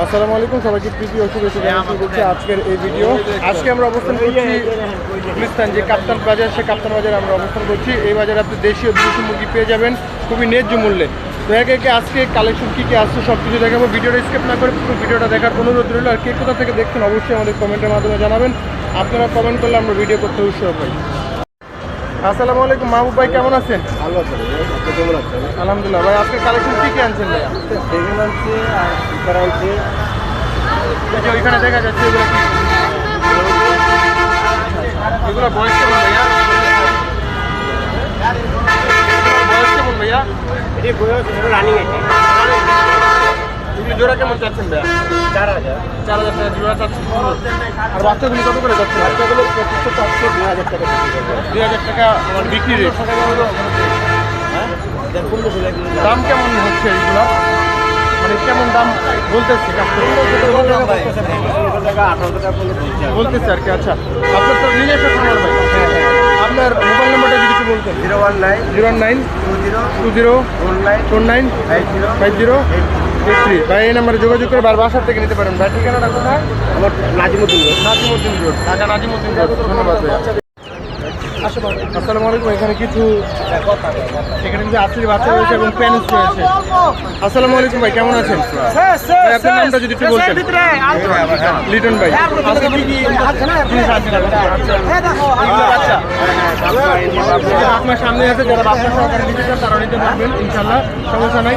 আসসালামু আলাইকুম সবাইকে প্রীতি ও শুভেচ্ছা করছি আজকের এই ভিডিও। আজকে আমরা অবস্থান করছি গুলিস্তান যে কাপ্তান বাজার সে কাপ্তান বাজারে আমরা অবস্থান করছি। এই বাজারে আপনি দেশীয় বিদেশি মুরগি পেয়ে যাবেন। খুবই ন্যায্য মূল্যে। তো একে একে আজকে কালেকশন কী কী আসছে সব কিছু দেখাবো। ভিডিওটা স্কিপ না করে পুরো ভিডিওটা দেখার অনুরোধ রইল। আর কে কোথা থেকে দেখছেন অবশ্যই আমাদের কমেন্টের মাধ্যমে জানাবেন। আপনারা কমেন্ট করলে আমরা ভিডিও করতে উৎসাহ পাই। আসসালামু আলাইকুম মাহবুব ভাই কেমন আছেন? ভালো কেমন আছেন? আলহামদুলিল্লাহ ভাই আজকে কালেকশন কী কী আনছেন ভাইয়া? সেগুন আনছে আর সুপার আনছে। এই যে ওইখানে দেখা যাচ্ছে এগুলো এগুলো বয়স কেমন ভাইয়া? বয়স কেমন ভাইয়া? এটি বয়স রানিং আছে এগুলো জোড়া কেমন চাচ্ছেন ভাইয়া? চার হাজার। চার হাজার টাকা জোড়া চাচ্ছেন। আর বাচ্চাগুলি কত করে যাচ্ছে? বাচ্চাগুলো পঁচিশশো চারশো দুই হাজার টাকা দুই হাজার টাকা আমার বিক্রি রেট। হ্যাঁ? দাম। কেমন হচ্ছে এগুলো মানে কেমন দাম বলতেছে বলতেছে আর কি আচ্ছা। আপনার তো নিজস্ব খামার ভাই। আপনার মোবাইল নাম্বারটা যদি একটু বলতেন। Zero one nine zero nine two zero two zero four nine four nine five zero five zero. Eight three ভাই এই নাম্বারে যোগাযোগ করে বার বাসার থেকে নিতে পারেন। ভাই ঠিকানাটা কোথায়? আমার নাজিমুদ্দিন নাজিমুদ্দিন রোড। ঢাকা নাজিমুদ্দিন রোড। ধন্যবাদ ভাই। আসসালামু আলাইকুম এখানে কিছু এখানে কিছু আসির বাচ্চা রয়েছে এবং প্যান্স রয়েছে আসসালামু আলাইকুম ভাই কেমন আছেন ভাই আপনার নামটা যদি একটু বলতেন লিটন ভাই আজকে কি কি জিনিস আনছেন আপনি? আপনার সামনে আছে যারা বাচ্চা সহকারে নিতে চান তারা নিতে পারবেন ইনশাল্লাহ সমস্যা নাই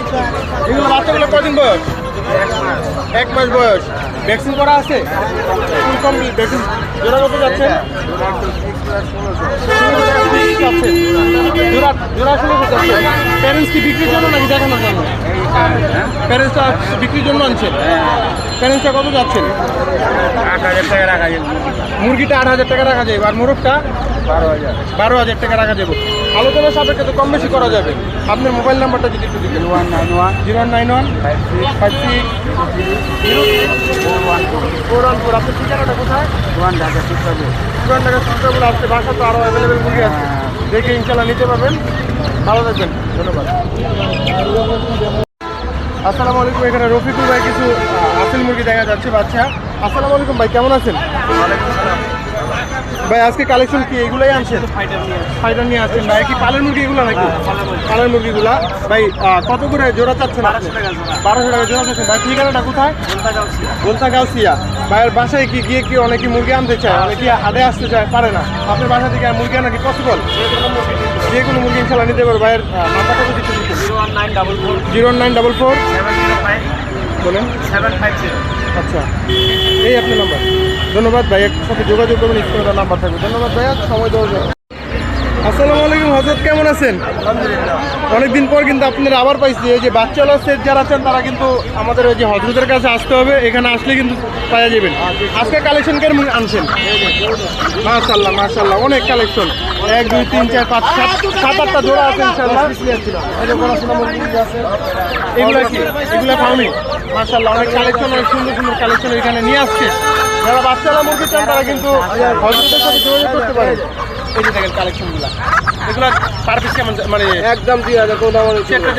এগুলো বাচ্চাগুলো কদিন বয়স এক মাস বয়স। ভ্যাকসিন করা আছে? কত যাচ্ছে? প্যারেন্টস কি বিক্রির জন্য বিক্রির জন্য কত আট হাজার টাকা রাখা মুরগিটা আট হাজার টাকা রাখা যাবে। আর মোরগটা? বারো হাজার। বারো হাজার টাকা রাখা যাবে। আলোচনা সাপেক্ষে তো কম বেশি করা যাবে। আপনার মোবাইল নাম্বারটা যদি একটু দিতেন। One nine one zero nine one five six five six zero four one four one four আপনার ঠিকানাটা কোথায়? ওয়ান ঢাকা সুপ্রাবে পুরান টাকা সুন্দরবন আসছে বাসা তো আরও অ্যাভেলেবেল মুরগি আছে দেখে ইনশাল্লাহ নিতে পারবেন। ভালো থাকবেন। ধন্যবাদ। আসসালামু আলাইকুম এখানে রফিকুল ভাই কিছু আসিল মুরগি দেখা যাচ্ছে বাচ্চা। আসসালামু আলাইকুম ভাই কেমন আছেন? ভাই আজকে কালেকশন কি? এগুলাই আনছেন? ফাইটার নিয়ে আসছেন ভাই। কি পালের মুরগি এগুলো নাকি? পালের মুরগিগুলা। ভাই কত করে জোড়া চাচ্ছেন বারোশো টাকা জোড়া। চাচ্ছেন। ভাই ঠিকানাটা কোথায়? বলতা গাউসিয়া ভাইয়ের বাসায় কি গিয়ে কি অনেকে মুরগি আনতে চায়? অনেকে হাটে আসতে চায়? পারে না। আপনার বাসা থেকে মুরগি আনা কি পসিবল যে কোনো মুরগি ইনশাল্লাহ নিতে পারবে। ভাইয়ের নাম্বারটা যদি zero nine double four. Zero nine double four? Seven zero five. বলেন। Seven five zero. আচ্ছা এই আপনার নাম্বার ধন্যবাদ ভাই, একসাথে সাথে যোগাযোগ করবেন, স্ক্রিনে তার নাম্বার থাকবে। ধন্যবাদ ভাইয়া সময় দেওয়া জন্য। আসসালামু আলাইকুম হজরত কেমন আছেন? অনেকদিন পর কিন্তু আপনারা আবার পাইছি এই যে বাচ্চাওয়ালা সেট যারা আছেন তারা কিন্তু আমাদের ওই যে হজরতের কাছে আসতে হবে এখানে আসলে কিন্তু পাওয়া যাবেন। আজকে কালেকশন কেমন আনছেন? মাশাল্লাহ মাশাল্লাহ অনেক কালেকশন এক দুই তিন চার পাঁচ সাত সাত আটটা জোড়া আছে এগুলো কি? এগুলো ফার্মিং মাশাল্লাহ অনেক কালেকশন অনেক সুন্দর সুন্দর কালেকশন এখানে নিয়ে আসছে। যারা বাচ্চারা মুরগি চান তারা কিন্তু হজরতের সাথে যোগাযোগ করতে পারেন। এই যে দেখেন কালেকশনগুলো এগুলো পার পিস কেমন মানে একদম দুই হাজার কোনো দাম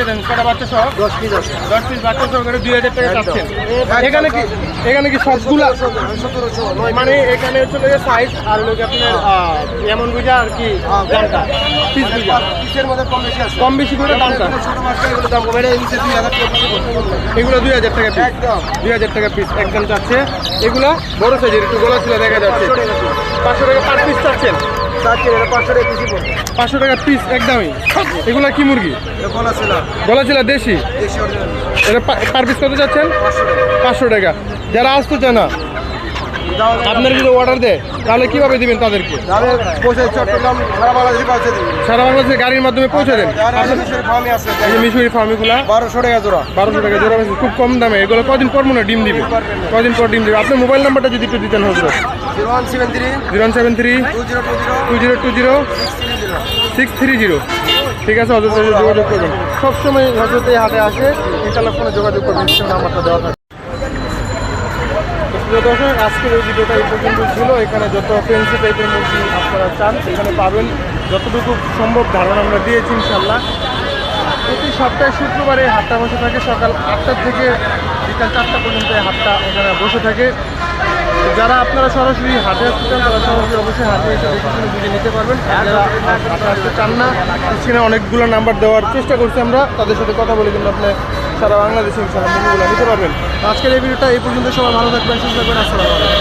দেন কটা বাচ্চা সহ? দশ পিস আছে। দশ পিস বাচ্চা সহ করে দুই হাজার টাকা চাচ্ছেন এখানে কি এখানে কি সবগুলা? মানে এখানে চলে যে সাইজ আর লোক আপনার এমন বুঝা আর কি দামটা? পিস বুঝা। পিসের মধ্যে কম বেশি আছে। কম বেশি করে দামটা? ছোট মাছটা এগুলো দাম কমে নিচে দুই হাজার টাকা এগুলো দুই হাজার টাকা পিস একদম। দুই হাজার টাকা পিস একদম চাচ্ছে। এগুলো বড় সাইজের একটু গোলা ছিল দেখা যাচ্ছে। পাঁচশো টাকা পার পিস চাচ্ছেন? পাঁচশো টাকা পিসি পড়বে। পাঁচশো টাকা পিস একদমই। এগুলা কি মুরগি? বলা ছিল গলা ছিল দেশি এটা পার পিস কত যাচ্ছেন পাঁচশো টাকা। যারা আসতো জানা না আপনার যদি অর্ডার দেয় তাহলে কীভাবে দিবেন তাদেরকে? চট্টগ্রাম সারা বাংলাদেশে পৌঁছে দিবি সারা বাংলাদেশে গাড়ির মাধ্যমে পৌঁছে দেন? দেশের ফার্মে মিশুরি ফার্মিগুলা বারোশো টাকা জোড়া। বারোশো টাকা জোড়া বেশি খুব কম দামে। এগুলো কদিন পর মনে ডিম দিবে? কদিন পর ডিম দিবে? আপনার মোবাইল নাম্বারটা যদি একটু দিতেন হজরত। Zero one seven three. Zero seven three. Two zero two zero. Six three zero. ঠিক আছে হজরত যোগাযোগ করবেন। সবসময় হজরত এই হাতে আসে ইনশাল্লাহ ফোনে যোগাযোগ করবেন নাম্বারটা দেওয়া থাকে প্রিয় দর্শক, আজকের এই ভিডিওটা এই পর্যন্ত ছিল। এখানে যত ফেন্সি টাইপের মুরগি আপনারা চান, সেখানে পাবেন যতটুকু সম্ভব ধারণা আমরা দিয়েছি ইনশাল্লাহ প্রতি সপ্তাহে শুক্রবারে হাটটা বসে থাকে। সকাল আটটা থেকে বিকাল চারটা পর্যন্ত হাটটা এখানে বসে থাকে। যারা আপনারা সরাসরি হাটে আসতে চান, তারা সরাসরি অবশ্যই হাটে এসে দেখে বুঝে নিতে পারবেন। হাটে আসতে চান না, স্ক্রিনে অনেকগুলো নাম্বার দেওয়ার চেষ্টা করছি আমরা। তাদের সাথে কথা বলে কিন্তু আপনি সারা বাংলাদেশে ইনশাআল্লাহ মুভিগুলো নিতে পারবেন। আজকের এই ভিডিওটা এই পর্যন্ত। সবাই ভালো থাকবেন, সুস্থ থাকবেন। আসসালামু আলাইকুম।